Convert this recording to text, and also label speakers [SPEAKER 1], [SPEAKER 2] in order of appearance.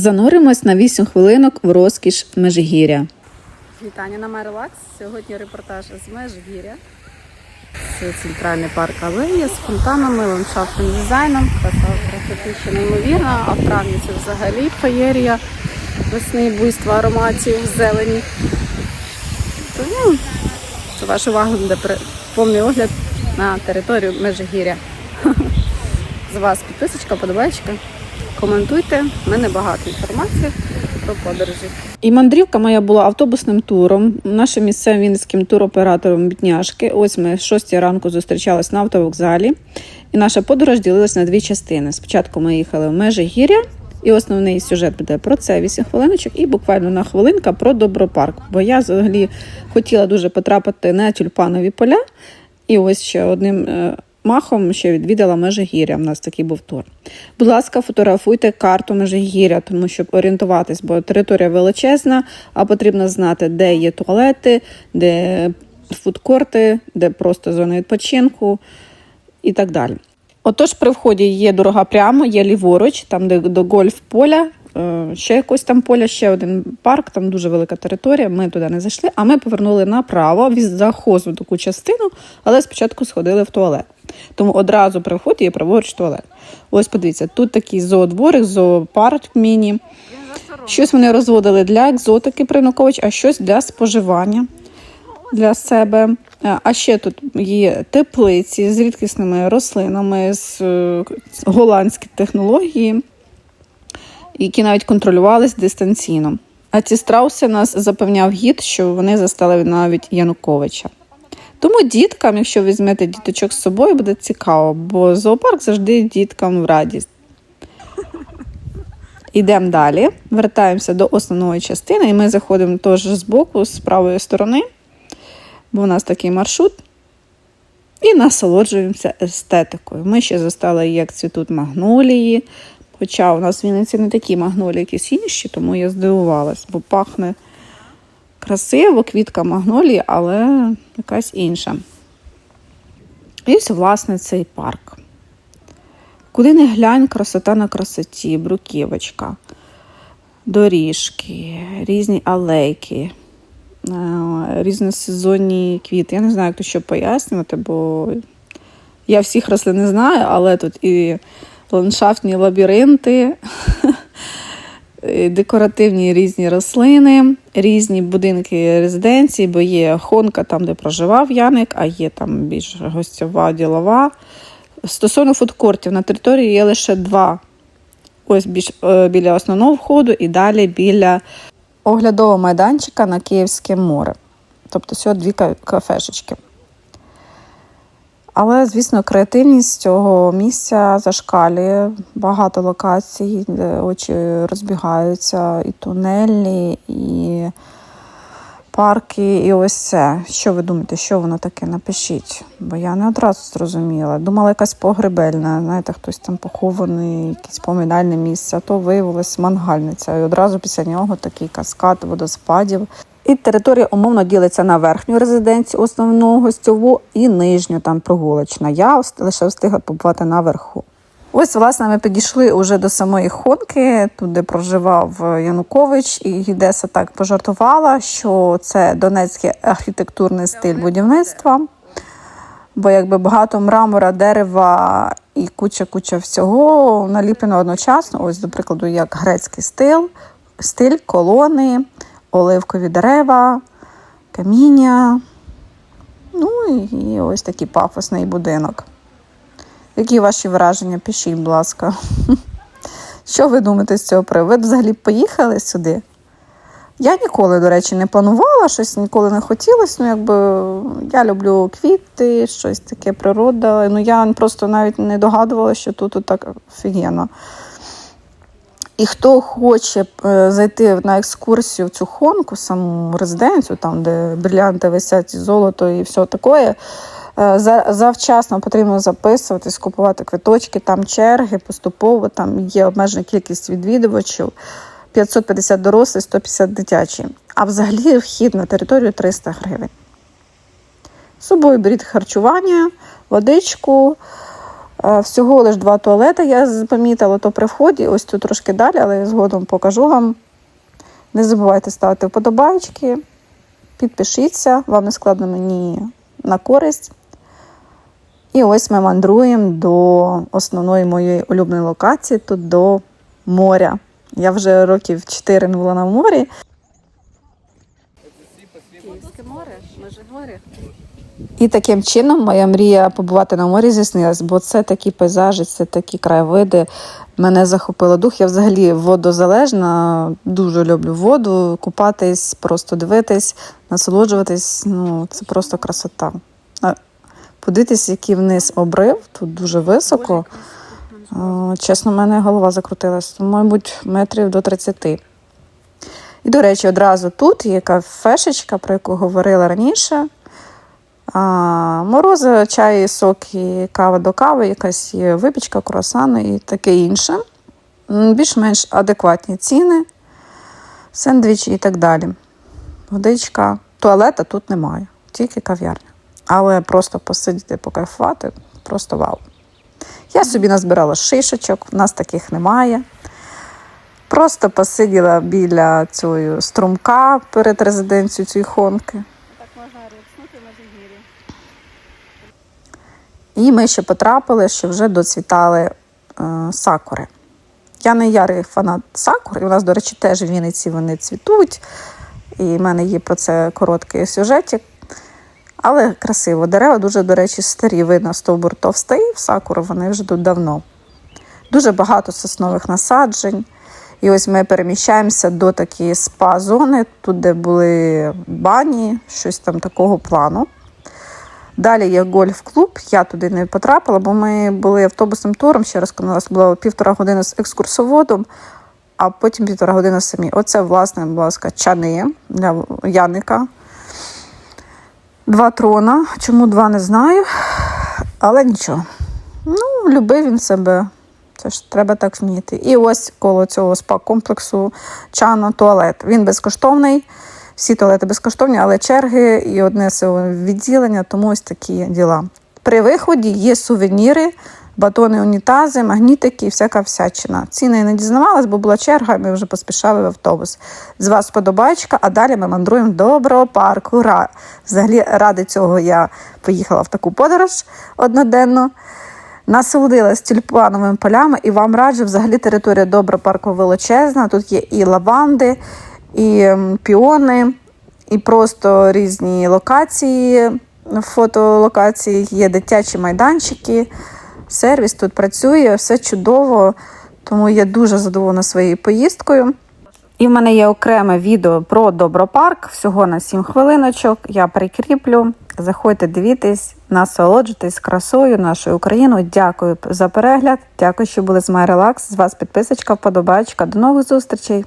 [SPEAKER 1] Зануримось на 8 хвилинок в розкіш Межигір'я.
[SPEAKER 2] Вітання на Мерилакс. Сьогодні репортаж з Межгір'я. Це центральний парк Алея з фонтанами, ландшафтним дизайном. Краса ще неймовірна, а в травні це взагалі феєрія весни, буйства ароматів, зелені. Тому за вашу увагу буде повний огляд на територію Межигір'я. З вас підписочка, подобаєчка. Коментуйте, в мене багато інформації про подорожі.
[SPEAKER 1] І мандрівка моя була автобусним туром, нашим місцевим вінницьким туроператором Бітняшки. Ось ми з 6 ранку зустрічались на автовокзалі. І наша подорож ділилась на дві частини. Спочатку ми їхали в межі гір'я, і основний сюжет буде про це 8 хвилиночок, і буквально на хвилинка про Добропарк. Бо я взагалі хотіла дуже потрапити на тюльпанові поля. І ось ще одним е, махом ще відвідала Межигір'я. У нас такий був тур. Будь ласка, фотографуйте карту Межигір'я, тому щоб орієнтуватись, бо територія величезна, а потрібно знати, де є туалети, де фудкорти, де просто зона відпочинку і так далі. Отож, при вході є дорога прямо, є ліворуч, там де до гольф-поля, е, ще якось там поля, ще один парк, там дуже велика територія. Ми туди не зайшли, а ми повернули направо від захозу таку частину, але спочатку сходили в туалет. Тому одразу при вході є праворуч туалет. Ось подивіться, тут такий зоодворик, зоопарк міні. Щось вони розводили для екзотики Принукович, а щось для споживання для себе. Е, А ще тут є теплиці з рідкісними рослинами, з е, з голландські технології, які навіть контролювались дистанційно. А ці страуси нас запевняв гід, що вони застали навіть Януковича. Тому діткам, якщо візьмете діточок з собою, буде цікаво, бо зоопарк завжди діткам в радість. Йдемо далі, вертаємося до основної частини, і ми заходимо теж з боку, з правої сторони, бо у нас такий маршрут. І насолоджуємося естетикою. Ми ще застали, як цвітуть магнолії. Хоча у нас в Вінниці не такі магнолії, якісь інші, тому я здивувалась, бо пахне красиво, квітка магнолії, але якась інша. І ось, власне, цей парк. Куди не глянь, красота на красоті, бруківочка, доріжки, різні алейки, е, різносезонні квіти. Я не знаю, як то що пояснювати, бо я всіх рослин не знаю, але тут і ландшафтні лабіринти, декоративні різні рослини, різні будинки резиденції, бо є хонка там, де проживав Яник, а є там більш гостьова, ділова. Стосовно фудкортів, на території є лише два. Ось більш, е, біля основного входу і далі біля оглядового майданчика на Київське море. Тобто всього дві кафешечки. Але, звісно, креативність цього місця зашкалює. Багато локацій, де очі розбігаються, і тунелі, і парки, і ось це. Що ви думаєте, що воно таке? Напишіть. Бо я не одразу зрозуміла. Думала, якась погребельна, знаєте, хтось там похований, якесь поминальне місце, а то виявилось мангальниця. І одразу після нього такий каскад водоспадів. І територія умовно ділиться на верхню резиденцію, основну гостьову і нижню, там прогулочна. Я лише встигла побувати наверху. Ось, власне, ми підійшли уже до самої Хонки, тут, де проживав е, Янукович, і Гідеса так пожартувала, що це донецький архітектурний стиль будівництва. Бо якби багато мрамора, дерева і куча-куча всього наліплено одночасно. Ось, до прикладу, як грецький стиль, стиль, колони, оливкові дерева, каміння. Ну і ось такий пафосний будинок. Які ваші враження? Пишіть, будь ласка. Що ви думаєте з цього приводу? Ви б взагалі поїхали сюди? Я ніколи, до речі, не планувала, щось ніколи не хотілося. Ну, якби я люблю квіти, щось таке природа. Ну, я просто навіть не догадувалася, що тут так офігенно. І хто хоче е, зайти на екскурсію в цю хонку, саму резиденцію, там, де брилянти висять, золото і все таке, е, завчасно потрібно записуватись, купувати квиточки, там черги поступово, там є обмежена кількість відвідувачів. 550 дорослих, 150 дитячі. А взагалі вхід на територію 300 гривень. З собою беріть харчування, водичку, Всього лиш два туалети я помітила, то при вході, ось тут трошки далі, але згодом покажу вам. Не забувайте ставити вподобайки, підпишіться, вам не складно мені на користь. І ось ми мандруємо до основної моєї улюбленої локації, тут до моря. Я вже років 4 не була на морі.
[SPEAKER 2] Море, Межигорі.
[SPEAKER 1] І таким чином моя мрія побувати на морі здійснилась, бо це такі пейзажі, це такі краєвиди. Мене захопило дух. Я взагалі водозалежна, дуже люблю воду, купатись, просто дивитись, насолоджуватись. Ну, це просто красота. Подивитись, який вниз обрив, тут дуже високо. Чесно, в мене голова закрутилась, мабуть, метрів до 30. І, до речі, одразу тут є кафешечка, про яку говорила раніше. А, морози, чай, сок і кава до кави, якась є випічка, круасани і таке інше. Більш-менш адекватні ціни, сендвічі і так далі. Водичка, туалета тут немає, тільки кав'ярня. Але просто посидіти, покайфувати просто вау. Я собі назбирала шишечок, в нас таких немає. Просто посиділа біля цього струмка перед резиденцією цієї хонки.
[SPEAKER 2] Так можна рухнути в Межигір'ї.
[SPEAKER 1] І ми ще потрапили, що вже доцвітали е, сакури. Я не ярий фанат сакур, і у нас, до речі, теж в Вінниці вони цвітуть. І в мене є про це короткий сюжетик. Але красиво. Дерева дуже, до речі, старі. Видно, стовбур товстий, в сакуру вони вже тут давно. Дуже багато соснових насаджень. І ось ми переміщаємося до такої спа-зони, тут, де були бані, щось там такого плану. Далі є гольф-клуб. Я туди не потрапила, бо ми були автобусним туром. Ще раз коли у нас було півтора години з екскурсоводом, а потім півтора години самі. Оце, власне, будь ласка, чани для Яника. Два трона. Чому два не знаю, але нічого. Ну, любив він себе. Це ж треба так вміти. І ось коло цього спа-комплексу чано туалет. Він безкоштовний. Всі туалети безкоштовні, але черги і одне відділення, тому ось такі діла. При виході є сувеніри, батони, унітази, магнітики і всяка всячина. Ціни я не дізнавалась, бо була черга, і ми вже поспішали в автобус. З вас подобачка, а далі ми мандруємо до доброго парку. Ра. Взагалі, ради цього я поїхала в таку подорож одноденну. Насолодилась тюльпановими полями і вам раджу взагалі територія Добропарку величезна. Тут є і лаванди, і піони, і просто різні локації, фотолокації, є дитячі майданчики. Сервіс тут працює, все чудово, тому я дуже задоволена своєю поїздкою. І в мене є окреме відео про Добропарк, всього на 7 хвилиночок. Я прикріплю. Заходьте, дивітесь, насолоджуйтесь красою нашої України. Дякую за перегляд. Дякую, що були з MyRelax. З вас підписочка, вподобайка. До нових зустрічей!